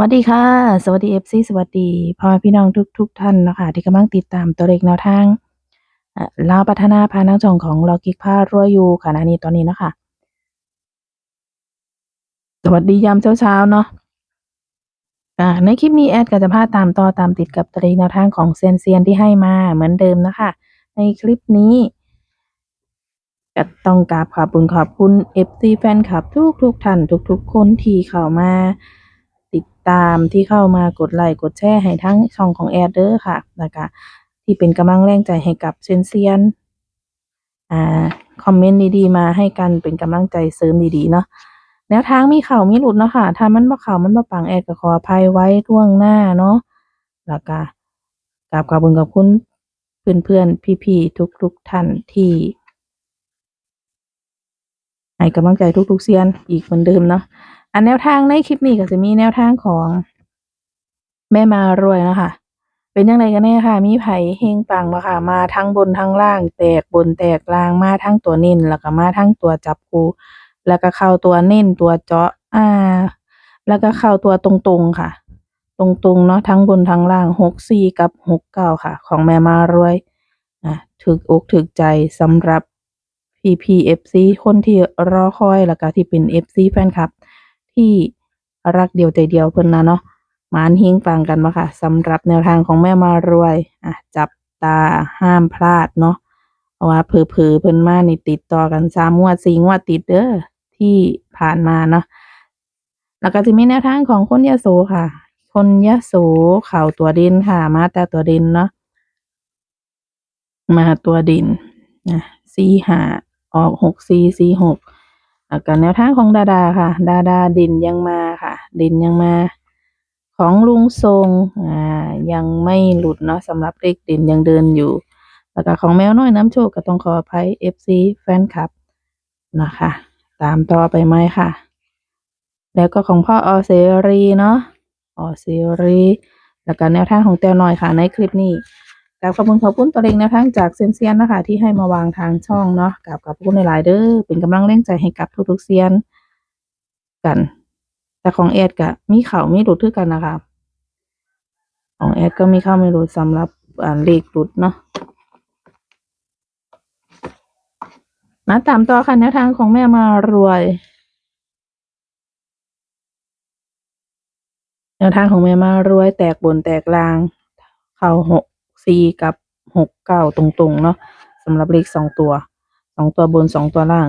วัสดีค่ะ สวัสดี FC สวัสดีพ่อพี่น้องทุกๆท่านเนาะค่ะที่กำลังติดตามตัวเลขแนวทางอ่าลาวพัฒนาพานังช่องของลอกิกพารวยอยู่ขณะนี้ตอนนี้เนาะค่ะสวัสดียามเช้าๆเนาะในคลิปนี้แอดก็จะพาตามต่อตามติดกับตัวเลขแนวทางของเซียนเซียนที่ให้มาเหมือนเดิมนะคะ ในคลิปนี้ก็ต้องกราบขอบคุณขอบคุณ FC แฟนคลับทุกๆท่านทุกๆคนที่เข้ามา ตามที่เข้ามากดไลค์กดแชร์ให้ทั้งช่องของแอดเด้อค่ะแล้วก็ที่เป็นกำลังแรงใจให้กับเซนเซียนอ่าคอมเมนต์ดีๆมาให้กันเป็นกำลังใจเสริมดีๆเนาะแนวทางมีเข้ามีหลุดเนาะค่ะ ถ้ามันบ่เข้ามันบ่ปังแอดก็ขออภัยไว้ล่วงหน้าเนาะแล้วก็กราบขอบคุณขอบคุณเพื่อนๆพี่ๆทุกๆท่านที่ให้กำลังใจทุกๆเซียนอีกเหมือนเดิมเนาะ อันแนวทางในคลิปนี้ก็จะมีแนวทางของแม่มารวยนะคะเป็นยังไงกันแน่ค่ะ มีไผ่เฮงปังบ่ค่ะ มาทั้งบนทั้งล่าง แตกบนแตกล่างมาทั้งตัวเน้นแล้วก็มาทั้งตัวจับคูแล้วก็เข้าตัวเน้นตัวเจาะ อ่า แล้วก็เข้าตัวตรงๆค่ะ ตรงๆเนาะทั้งบนทั้งล่าง64กับ69ค่ะ ของแม่มารวยอะถึกอกถึกใจสำหรับ PPFC คนที่รอคอยแล้วก็ที่เป็น FC แฟนคลับ ที่รักเดียวใจเดียวเพิ่นนะเนาะมานฮิงฟังกันมาค่ะสำหรับแนวทางของแม่มารวยอะจับตาห้ามพลาดเนาะเพราะว่าเผลอๆเพิ่นมานี่ติดต่อกันสามงวดสี่งวดติดเด้อที่ผ่านมาเนาะแล้วก็จะมีแนวทางของคนยโสค่ะ คนยโสเข่าตัวด่นค่ะ มาแต่ตัวด่นเนาะมาตัวด่นนะสี่ห้าออกหกสี่สี่หก แล้วก็แนวทางของดาดาค่ะ ดาดาดินยังมาค่ะ ดินยังมา ของลุงทรงอ่ายังไม่หลุดเนาะสำหรับเลขดินยังเดินอยู่ แล้วก็ของแมวน้อยน้ำโชคก็ต้องขออภัย FC แฟนคลับนะคะ ตามต่อไปไหมค่ะ แล้วก็ของพ่อออเสรีเนาะออเสรีแล้วก็แนวทางของแตวน้อยค่ะในคลิปนี้ กราบขอบคุณขอบคุณตัวเลขแนวทางจากเซยนเซียนนะคะที่ให้มาวางทางช่องเนาะกราบขอบคุณหลายๆเด้อเป็นกำลังแรงใจให้กับทุกๆเซียนกัน แต่ของแอดก็มีเข่ามีหลุดคือกันนะคะของแอดก็มีเข้ามีหลุดสำหรับอ่าเลขหลุดเนาะมาตามต่อค่ะแนวทางของแม่มารวยแนวทางของแม่มารวยแตกบนแตกลาง เข้าหก สี่กับหกเก้าตรงๆ เนาะสำหรับเลขสองตัวสองตัวบนสองตัวล่าง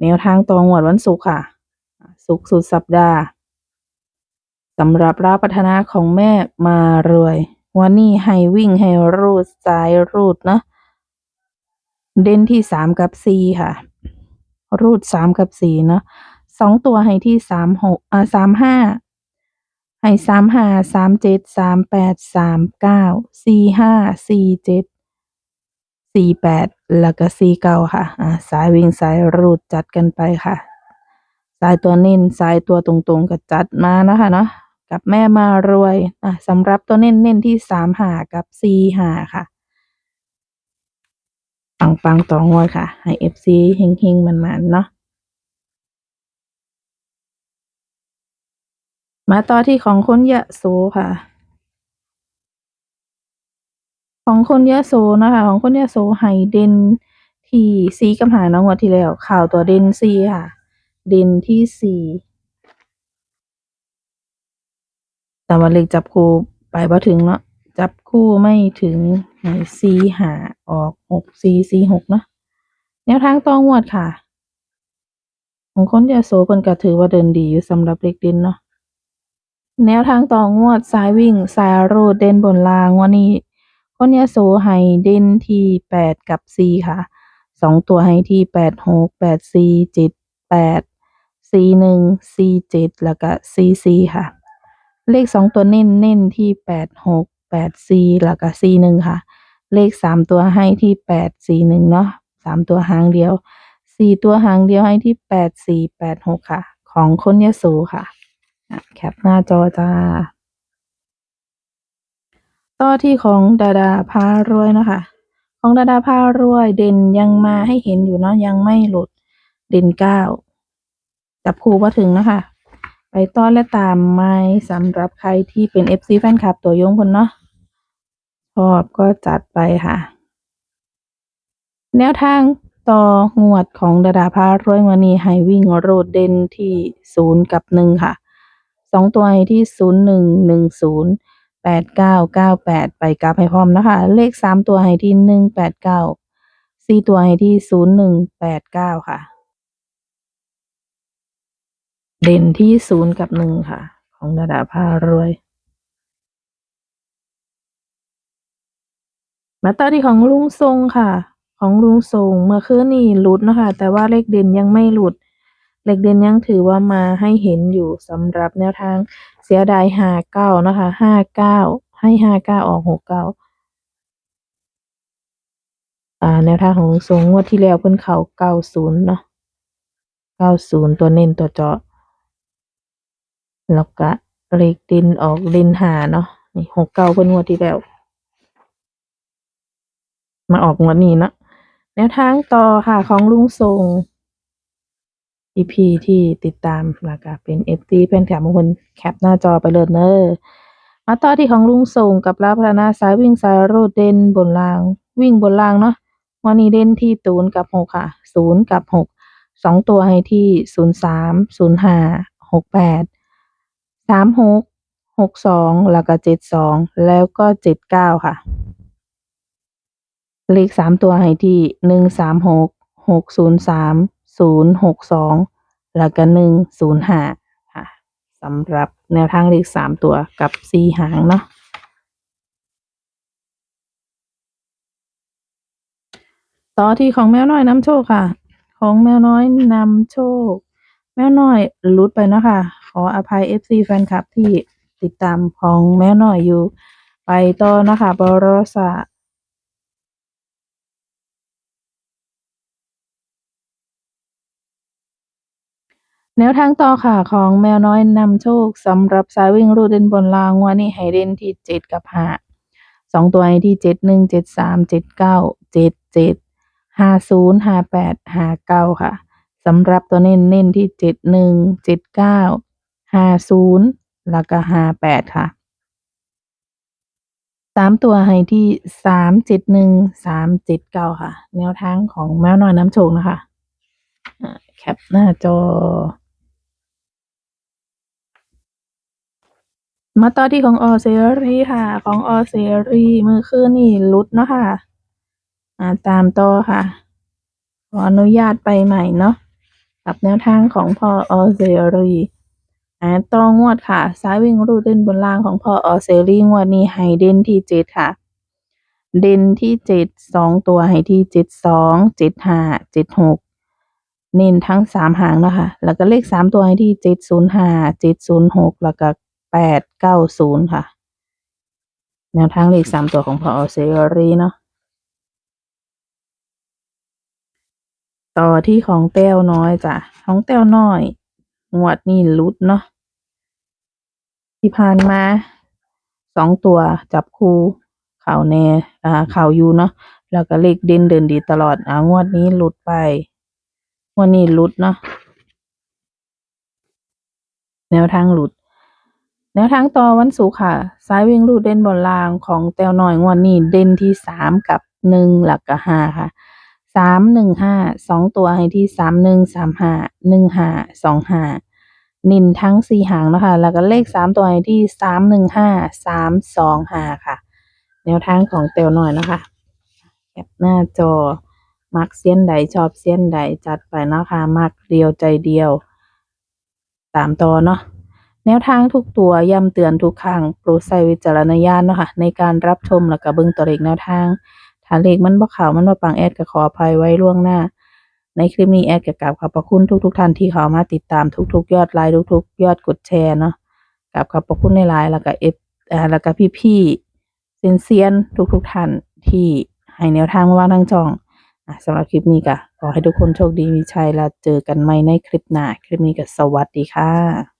แนวทางตองวดวันศุกร์ค่ะ ศุกร์สุดสัปดาห์สำหรับราพัฒนาของแม่มารวยวันนี้ให้วิ่งให้รูดสายรูดเนาะเด่นที่สามกับสี่ค่ะ รูดสามกับสี่เนาะสองตัวให้ที่สามหกอ่าสามห้า ให้สามห้าสามเจ็ดสามแปดสามเก้าสี่ห้าสี่เจ็ดสี่แปดแล้วก็สี่เก้าค่ะอ่าสายวิ่งสายรูดจัดกันไปค่ะ สายตัวเน้นสายตัวตรงๆก็จัดมานะคะเนาะกับแม่มารวยอะสำหรับตัวเน้นเน้นที่สามหากับสี่หาค่ะปังปังๆต่องวดค่ะ ให้เอฟซีเฮงเฮงๆมันๆเนาะ มาต่อที่ของคนยะโสค่ะ ของคนยะโสนะคะ ของคนยะโสไฮเดนที่ซีกับหาน้องวัดที่แล้ว ข่าวตัวเดนซีค่ะ เดนที่สี่แต่ว่าเลขจับคู่ไปบ่ถึงเนาะจับคู่ไม่ถึงในซีหาออกหกซีซีหกเนาะแนวทางตองวดค่ะ ของคนยะโสเพิ่นก็ถือว่าเดินดีอยู่สำหรับเลขเด่นเนาะ แนวทางต่องวดสายวิ่งสายรูดเด่นบนรางวันนี้ คนยโสให้เด่นที่แปดกับสี่ค่ะสองตัวให้ที่แปดหกแปดสี่เจ็ดแปดสี่หนึ่งสี่เจ็ดแล้วก็สี่สี่ค่ะ เลขสองตัวเน้นเน้นที่แปดหกแปดสี่แล้วก็สี่หนึ่งค่ะ เลขสามตัวให้ที่แปดสี่หนึ่งเนาะสามตัวหางเดียวสี่ตัวหางเดียวให้ที่แปดสี่แปดหกค่ะ ของคนยโสค่ะ แคปหน้าจอจ้า ต่อที่ของดาดาพารวยเนาะคะของดาดาพารวยเด่นยังมาให้เห็นอยู่เนาะยังไม่หลุดเด่นเก้าจับคู่มาถึงนะคะไปต้อนและตามไม้สำหรับใครที่เป็น FC แฟนคลับตัวยงคนเนาะชอบก็จัดไปค่ะ แนวทางต่องวดของดาดาพารวยวันนี้ให้วิ่งโรดเด่นที่ศูนย์กับหนึ่งค่ะ สองตัวให้ที่ศูนย์หนึ่งหนึ่งศูนย์แปดเก้าเก้าแปดไปกับให้พร้อมนะคะ เลขสามตัวให้ที่หนึ่งแปดเก้าสี่ตัวให้ที่ศูนย์หนึ่งแปดเก้าค่ะ เด่นที่ศูนย์กับหนึ่งค่ะ ของดาดาพารวย มาต่อที่ของลุงทรงค่ะ ของลุงทรงเมื่อคืนนี้หลุดนะคะ แต่ว่าเลขเด่นยังไม่หลุด เลขเด่นยังถือว่ามาให้เห็นอยู่สำหรับแนวทางเสียดายห้าเก้านะคะห้าเก้าให้ห้าเก้าออกหกเก้าอ่าแนวทางของลุงทรงงวดที่แล้วเพิ่นเขาเก้าศูนย์เนาะเก้าศูนย์ตัวเน้นตัวเจาะแล้วก็เลขเด่นออกเด่นหาเนาะนี่หกเก้าเพิ่นงวดที่แล้ว มาออกงวดนี้เนาะแนวทางต่อค่ะของลุงทรง EP ที่ติดตามแล้วก็เป็น FT เพื่อนแถมบางคนแคปหน้าจอไปเลยเนอะมาต่อที่ของลุงส่งกับลาพระนาสายวิ่งสายโรดเด่นบนราง วิ่งบนรางเนาะวันนี้เด่นที่ศูนย์กับหกค่ะศูนย์กับหกสองตัวให้ที่ศูนย์สามศูนย์ห้าหกแปดสามหกหกสองแล้วก็เจ็ดสองแล้วก็เจ็ดเก้าค่ะเลขสามตัวให้ที่หนึ่งสามหกหกศูนย์สาม ศูนย์หกสองแล้วก็หนึ่งศูนย์ห้าค่ะสำหรับแนวทางเลขสามตัวกับสี่หางเนาะต่อที่ของแมวน้อยน้ำโชคค่ะ ของแมวน้อยนำโชค แมวน้อยหลุดไปเนาะค่ะ ขออภัย FC แฟนคลับที่ติดตามของแมวน้อยอยู่ ไปต่อนะคะบรสะ แนวทางต่อค่ะของแมวน้อยนำโชคสำหรับสายวิ่งรูดเด่นบนรางวันนี้ให้เด่นที่เจ็ดกับห้าสองตัวให้ที่เจ็ดหนึ่งเจ็ดสามเจ็ดเก้าเจ็ดเจ็ดห้าศูนย์ห้าแปดห้าเก้าค่ะสำหรับตัวเน้นเน้นที่เจ็ดหนึ่งเจ็ดเก้าห้าศูนย์แล้วก็ห้าแปดค่ะสามตัวให้ที่สามเจ็ดหนึ่งสามเจ็ดเก้าค่ะ แนวทางของแมวน้อยน้ำโชคนะคะแคปหน้าจอ มาต่อที่ของออเซรีค่ะ ของออเซรีมือคืนนี่ลุดเนาะค่ะอ่าตามต่อค่ะ ขออนุญาตไปใหม่เนาะกับแนวทางของพอออเซรีอ่าต่องวดค่ะ ซ้ายวิ่งรูดเด่นบนล่างของพอออเซรีงวดนี้ให้เด่นที่เจ็ดค่ะ เด่นที่เจ็ดสองตัวให้ที่เจ็ดสองเจ็ดห้าเจ็ดหกเน้นทั้งสามหางเนาะคะ แล้วก็เลขสามตัวให้ที่เจ็ดศูนย์ห้าเจ็ดศูนย์หกแล้วก็ แปดเก้าศูนย์ค่ะ แนวทางเลขสามตัวของพอเซรีเนาะต่อที่ของแต้วน้อยจ้ะของแต้วน้อยงวดนี่ลุดเนาะที่ผ่านมาสองตัวจับคู่ข่าวแน่อ่าข่าวยูเนาะแล้วก็เลขเด่นเดินดีตลอดอ่างวดนี้หลุดไปงวดนี้หลุดเนาะแนวทางหลุด แนวทางต่อวันศุกร์ค่ะซ้ายวิ่งรูดเด่นบนรางของแต้วน้อยงวดนี้เด่นที่สามกับหนึ่งหลักกับห้าค่ะสามหนึ่งห้าสองตัวให้ที่สามหนึ่งสามห้าหนึ่งห้าสองห้านินทั้งสี่หางนะคะแล้วก็เลขสามตัวให้ที่สามหนึ่งห้าสามสองห้าค่ะ แนวทางของแต้วน้อยนะคะแคปหน้าจอมักเส้นใดชอบเส้นใดจัดไปเนาะค่ะมักเดียวใจเดียวตามต่อเนาะ แนวทางทุกตัวย้ำเตือนทุกครั้งโปรดใช้วิจารณญาณเนาะค่ะในการรับชมแล้วก็เบิ่งตัวเลขแนวทางถ้าเลขมันบ่เขามันบ่ปังแอดก็ขออภัยไว้ล่วงหน้า ในคลิปนี้แอดก็กราบขอบพระคุณทุกๆท่านที่เข้ามาติดตามทุกๆ ยอดไลค์ทุกๆ ยอดกดแชร์เนาะกราบขอบพระคุณในหลายๆแล้วก็เอฟแล้วก็พี่ๆเซียนทุกๆท่านที่ให้แนวทางมาว่าทางช่องสำหรับคลิปนี้ก็ขอให้ทุกคนโชคดีมีชัยแล้วเจอกันใหม่ในคลิปหน้า คลิปนี้ก็สวัสดีค่ะ